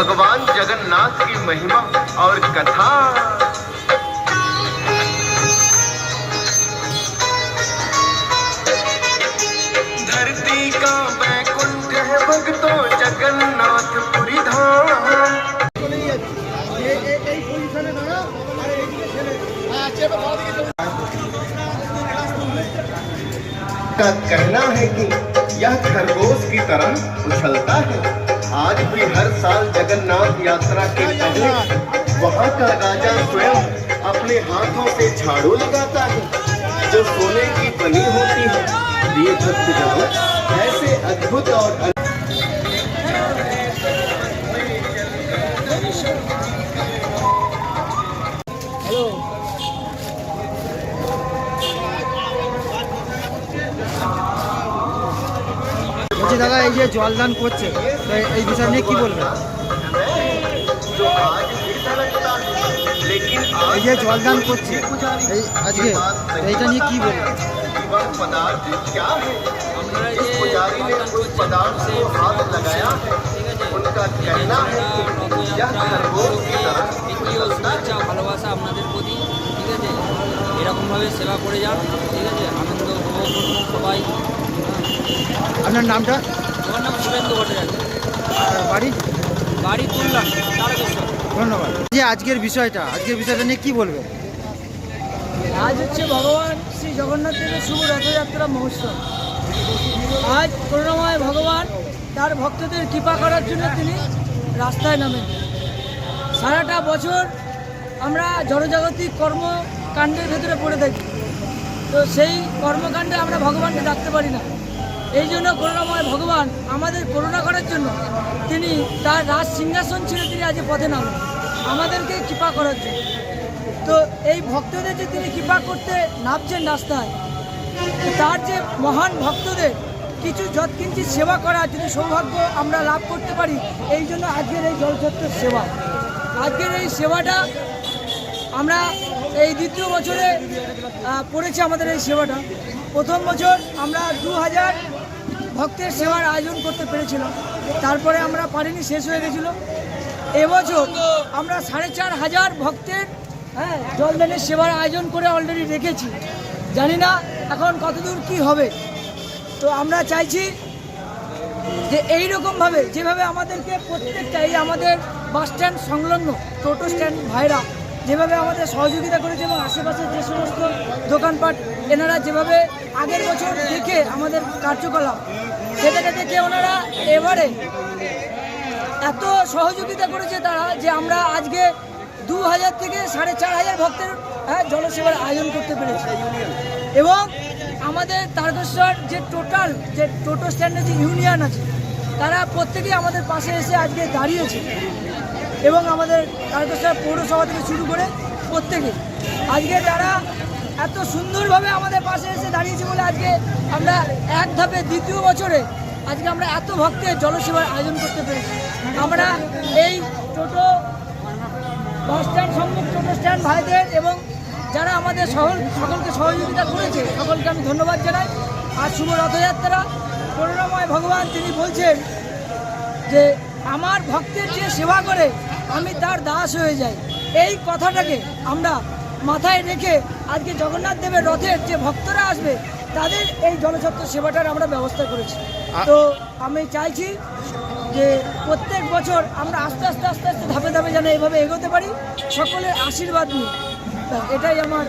भगवान जगन्नाथ की महिमा और कथा। का कहना है कि यह खरगोश की तरह उछलता है। आज भी हर साल जगन्नाथ यात्रा के पहले वहाँ का राजा स्वयं अपने हाथों से झाड़ू लगाता है। जो सोने की बनी होती है ये भक्तजनों ऐसे अद्भुत और দাদা এই যে জলদান করছে তো এই বিষয় নিয়ে কি বলবেন এই যে জলদান করছে এই আজকে এইটা নিয়ে কি বলবেন ভালোবাসা আপনাদের প্রতি ঠিক আছে এরকমভাবে সেবা করে যান ঠিক আছে আনন্দ উপভোগ সবাই আপনার নামটা? আমার নাম শুভেন্দু ভট্টাচার্য। আর বাড়ি? বাড়ি তুললাম তারকেশ্বর। ধন্যবাদ। যে আজকের বিষয়টা আজকের বিষয়টা নিয়ে কি বলবেন? আজ হচ্ছে ভগবান শ্রী জগন্নাথ দেবের শুভ রথযাত্রা মহোৎসব। আজ করুণাময় ভগবান তার ভক্তদের কৃপা করার জন্য তিনি রাস্তায় নামেন। সারাটা বছর আমরা জনজাগতিক কর্মকাণ্ডের ভেতরে পড়ে থাকি। তো সেই কর্মকাণ্ডে আমরা ভগবানকে ডাকতে পারি না। এই জন্য করুণাময় ভগবান আমাদের করুণা করার জন্য তিনি তার রাজ সিংহাসন ছেড়ে তিনি আজ পথে নামেন আমাদেরকে কৃপা করার জন্য। তো এই ভক্তদের যে তিনি কৃপা করতে নামছেন রাস্তায়, তার যে মহান ভক্তদের কিছু যৎকিঞ্চিত সেবা করা যদি সৌভাগ্য আমরা লাভ করতে পারি, এই জন্য আজকের এই জলছত্রের সেবা। আজকের এই সেবাটা আমরা এই দ্বিতীয় বছরে পড়েছে আমাদের এই সেবাটা। প্রথম বছর আমরা দু হাজার ভক্তের সেবার আয়োজন করতে পেরেছিলাম তারপরে আমরা পারিনি, শেষ হয়ে গেছিল। এবছর আমরা সাড়ে চার হাজার ভক্তের হ্যাঁ জলদানের সেবার আয়োজন করে অলরেডি রেখেছি। জানি না এখন কতদূর কি হবে। তো আমরা চাইছি যে এই রকমভাবে যেভাবে আমাদেরকে প্রত্যেকটা, এই আমাদের বাস স্ট্যান্ড সংলগ্ন, টোটো স্ট্যান্ড ভাইরা যেভাবে আমাদের সহযোগিতা করেছে এবং আশেপাশের যে সমস্ত দোকানপাট এনারা যেভাবে আগের বছর দেখে আমাদের কার্যকলাপ সেটাকে দেখে ওনারা এবারে এত সহযোগিতা করেছে তারা যে আমরা আজকে দু হাজার থেকে সাড়ে চার হাজার ভক্তের হ্যাঁ, জলসেবার আয়োজন করতে পেরেছি। এবং আমাদের তারকেশ্বর যে টোটাল যে টোটো স্ট্যান্ডের যে ইউনিয়ন আছে তারা প্রত্যেকেই আমাদের পাশে এসে আজকে দাঁড়িয়েছে। এবং আমাদের তারকেশ্বর পৌরসভা থেকে শুরু করে প্রত্যেকে আজকে তারা এত সুন্দরভাবে আমাদের পাশে এসে দাঁড়িয়েছে বলে আজকে আমরা এক ধাপে দ্বিতীয় বছরে আজকে আমরা এত ভক্তের জলসেবার আয়োজন করতে পেরেছি। আমরা এই টোটো বাস স্ট্যান্ড সম্মুখ টোটো স্ট্যান্ড ভাইদের এবং যারা আমাদের সকল, সকলকে সহযোগিতা করেছে, সকলকে আমি ধন্যবাদ জানাই। আর শুভ রথযাত্রা। করুণাময় ভগবান তিনি বলছেন যে, আমার ভক্তের যে সেবা করে আমি তার দাস হয়ে যাই। এই কথাটাকে আমরা মাথায় রেখে আজকে জগন্নাথ দেবের রথের যে ভক্তরা আসবে তাদের এই জনছত্র সেবাটার আমরা ব্যবস্থা করেছি। তো আমি চাইছি যে প্রত্যেক বছর আমরা আস্তে আস্তে আস্তে আস্তে ধাপে ধাপে যেন এইভাবে এগোতে পারি। সকলের আশীর্বাদ নিয়ে এটাই আমার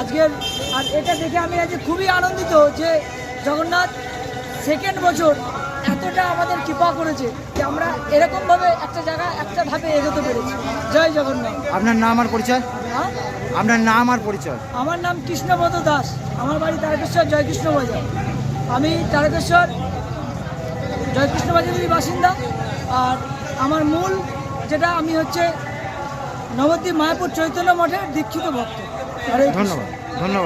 আজকের আর এটা দেখে আমি আজকে খুবই আনন্দিত যে জগন্নাথ সেকেন্ড বছর এতটা আমাদের কৃপা করেছে যে আমরা এরকমভাবে একটা জায়গা একটা ধাপে এগোতে পেরেছি। জয় জগন্নাথ। আপনার নাম আর পরিচয়? হ্যাঁ? আপনার নাম আর পরিচয়? আমার নাম কৃষ্ণপদ দাস। আমার বাড়ি তারকেশ্বর জয়কৃষ্ণ বাজার। আমি তারকেশ্বর জয়কৃষ্ণ বাজারেরই বাসিন্দা। আর আমার মূল যেটা আমি হচ্ছে নবদ্বীপ মায়াপুর চৈতন্য মঠের দীক্ষিত ভক্ত। ধন্যবাদ। ধন্যবাদ।